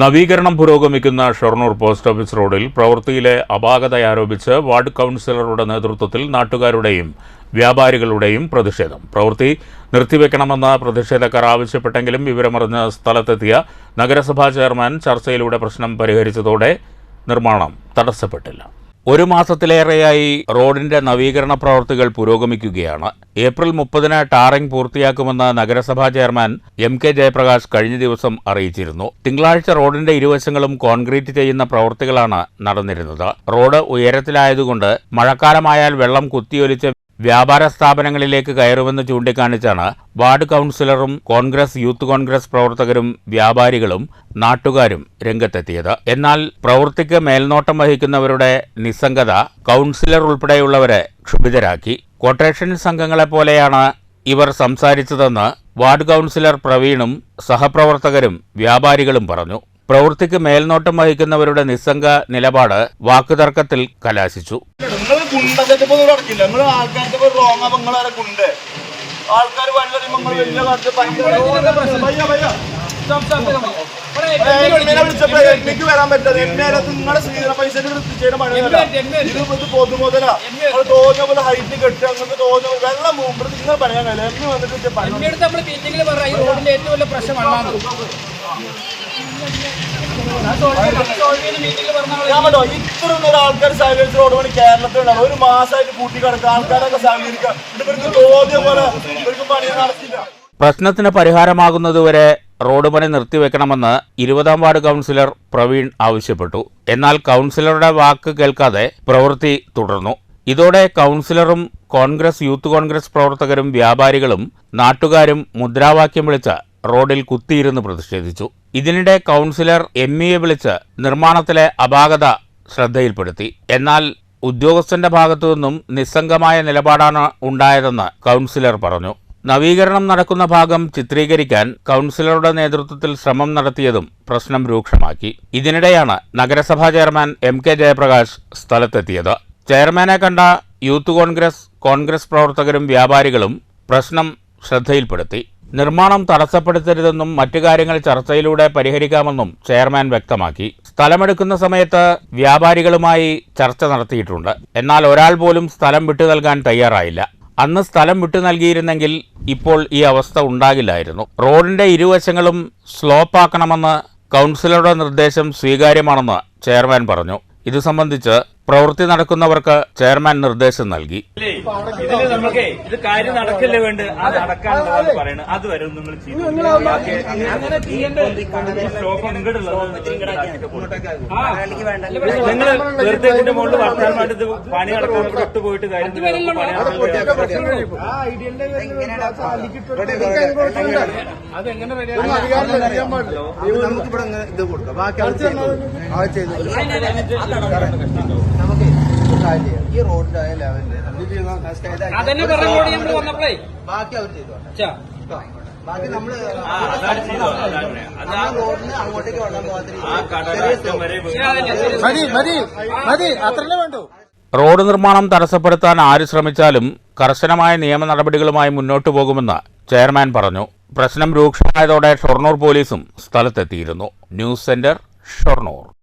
നവീകരണം പുരോഗമിക്കുന്ന Shoranur post office റോഡിൽ പ്രവൃത്തിയിലെ അപാകത ആരോപിച്ച് വാർഡ് കൗൺസിലറുടെ നേതൃത്വത്തിൽ നാട്ടുകാരുടെയും വ്യാപാരികളുടെയും പ്രതിഷേധം. പ്രവൃത്തി നിർത്തിവെക്കണമെന്ന പ്രതിഷേധക്കാർ ആവശ്യപ്പെട്ടെങ്കിലും വിവരമറിഞ്ഞ് സ്ഥലത്തെത്തിയ നഗരസഭാ ചെയർമാൻ ചർച്ചയിലൂടെ പ്രശ്നം പരിഹരിച്ചതോടെ നിർമ്മാണം തടസ്സപ്പെട്ടില്ല. ഒരു മാസത്തിലേറെയായി റോഡിന്റെ നവീകരണ പ്രവൃത്തികൾ പുരോഗമിക്കുകയാണ്. ഏപ്രിൽ മുപ്പതിന് ടാറിംഗ് പൂർത്തിയാക്കുമെന്ന് നഗരസഭാ ചെയർമാൻ എം കെ ജയപ്രകാശ് കഴിഞ്ഞ ദിവസം അറിയിച്ചിരുന്നു. തിങ്കളാഴ്ച റോഡിന്റെ ഇരുവശങ്ങളും കോൺക്രീറ്റ് ചെയ്യുന്ന പ്രവൃത്തികളാണ് നടന്നിരുന്നത്. റോഡ് ഉയരത്തിലായതുകൊണ്ട് മഴക്കാലമായാൽ വെള്ളം കുത്തിയൊലിച്ച് വ്യാപാര സ്ഥാപനങ്ങളിലേക്ക് കയറുമെന്ന് ചൂണ്ടിക്കാണിച്ചാണ് വാർഡ് കൗൺസിലറും കോൺഗ്രസ് യൂത്ത് കോൺഗ്രസ് പ്രവർത്തകരും വ്യാപാരികളും നാട്ടുകാരും രംഗത്തെത്തിയത്. എന്നാൽ പ്രവൃത്തിക്ക് മേൽനോട്ടം വഹിക്കുന്നവരുടെ നിസ്സംഗത കൗൺസിലർ ഉൾപ്പെടെയുള്ളവരെ ക്ഷുഭിതരാക്കി. കൊട്ടേഷൻ സംഘങ്ങളെപ്പോലെയാണ് ഇവർ സംസാരിച്ചതെന്ന് വാർഡ് കൗൺസിലർ പ്രവീണും സഹപ്രവർത്തകരും വ്യാപാരികളും പറഞ്ഞു. പ്രവൃത്തിക്ക് മേൽനോട്ടം വഹിക്കുന്നവരുടെ നിസ്സംഗ നിലപാട് വാക്കുതർക്കത്തിൽ കലാശിച്ചു. എനിക്ക് വരാൻ പറ്റാതെ എന്നെ നിങ്ങളുടെ പൈസ ഇത് തോന്നിയ പോലെ ഹൈറ്റ് കെട്ടുക തോന്നിയ പോലെ വെള്ളം മുമ്പ് നിങ്ങൾ പറയാൻ കഴിയില്ല വന്നിട്ട് പറഞ്ഞ ഏറ്റവും വലിയ പ്രശ്നം ഞാൻ പറഞ്ഞോ ഇത്രയും ആൾക്കാർ സഹകരിച്ച റോഡ് പണി കേരളത്തിലുണ്ടാവും ഒരു മാസമായിട്ട് കൂട്ടി കിടക്കുക. ആൾക്കാരൊക്കെ സഹകരിക്കുക. ഇവർക്ക് തോന്നിയ പോലെ ഇവർക്ക് പണി നടത്തില്ല. പ്രശ്നത്തിന് പരിഹാരമാകുന്നതുവരെ റോഡ് പണി നിർത്തിവെക്കണമെന്ന് ഇരുപതാം വാർഡ് കൗൺസിലർ പ്രവീൺ ആവശ്യപ്പെട്ടു. എന്നാൽ കൗൺസിലറുടെ വാക്ക് കേൾക്കാതെ പ്രവൃത്തി തുടർന്നു. ഇതോടെ കൗൺസിലറും കോൺഗ്രസ് യൂത്ത് കോൺഗ്രസ് പ്രവർത്തകരും വ്യാപാരികളും നാട്ടുകാരും മുദ്രാവാക്യം വിളിച്ച റോഡിൽ കുത്തിയിരുന്ന് പ്രതിഷേധിച്ചു. ഇതിനിടെ കൗൺസിലർ എം ഇയെ വിളിച്ച് നിർമ്മാണത്തിലെ അപാകത ശ്രദ്ധയിൽപ്പെടുത്തി. എന്നാൽ ഉദ്യോഗസ്ഥന്റെ ഭാഗത്തു നിന്നും നിസ്സംഗമായ നിലപാടാണ് ഉണ്ടായതെന്ന് കൗൺസിലർ പറഞ്ഞു. നവീകരണം നടക്കുന്ന ഭാഗം ചിത്രീകരിക്കാൻ കൗൺസിലറുടെ നേതൃത്വത്തിൽ ശ്രമം നടത്തിയതും പ്രശ്നം രൂക്ഷമാക്കി. ഇതിനിടെയാണ് നഗരസഭാ ചെയർമാൻ എം കെ ജയപ്രകാശ് സ്ഥലത്തെത്തിയത്. ചെയർമാനെ കണ്ട യൂത്ത് കോൺഗ്രസ് കോൺഗ്രസ് പ്രവർത്തകരും വ്യാപാരികളും പ്രശ്നം ശ്രദ്ധയിൽപ്പെടുത്തി. നിർമ്മാണം തടസ്സപ്പെടുത്തരുതെന്നും മറ്റു കാര്യങ്ങൾ ചർച്ചയിലൂടെ പരിഹരിക്കാമെന്നും ചെയർമാൻ വ്യക്തമാക്കി. സ്ഥലമെടുക്കുന്ന സമയത്ത് വ്യാപാരികളുമായി ചർച്ച നടത്തിയിട്ടുണ്ട്. എന്നാൽ ഒരാൾ പോലും സ്ഥലം വിട്ടു നൽകാൻ തയ്യാറായില്ല. അന്ന് സ്ഥലം വിട്ടു നൽകിയിരുന്നെങ്കിൽ ഇപ്പോൾ ഈ അവസ്ഥ ഉണ്ടാകില്ലായിരുന്നു. റോഡിന്റെ ഇരുവശങ്ങളും സ്ലോപ്പാക്കണമെന്ന് കൗൺസിലറുടെ നിർദ്ദേശം സ്വീകാര്യമാണെന്ന് ചെയർമാൻ പറഞ്ഞു. ഇത് സംബന്ധിച്ച് പ്രവൃത്തി നടക്കുന്നവർക്ക് ചെയർമാൻ നിർദ്ദേശം നൽകി നമുക്ക് ഇത് കാര്യം നടക്കല്ലേ വേണ്ട അത് നടക്കാനുള്ളതാണ് പറയുന്നത് അതുവരെ നിങ്ങൾ നിങ്ങൾ വെറുതെ ഇതിന്റെ മുകളിൽ വർത്താനമായിട്ട് ഇത് പണി നടക്കാൻ പോയിട്ട് കാര്യം അങ്ങ് ഇത് കൊടുക്കാം ബാക്കി അവർ ചെയ്തോളും. അവർ ചെയ്തോളും. നമുക്ക് ഒരു കാര്യം. ഈ റോഡിന്റെ ലെവലിൽ ബാക്കി അവർ ചെയ്തോട്ടെ നമ്മൾ റോഡിന് അങ്ങോട്ടേക്ക് വെള്ളം റോഡ് നിർമ്മാണം തടസ്സപ്പെടുത്താൻ ആര് ശ്രമിച്ചാലും കർശനമായ നിയമ നടപടികളുമായി മുന്നോട്ടു പോകുമെന്ന് ചെയർമാൻ പറഞ്ഞു. പ്രശ്നം രൂക്ഷമായതോടെ ഷൊർണൂർ പോലീസും സ്ഥലത്തെത്തിയിരുന്നു. News centre Shoranur.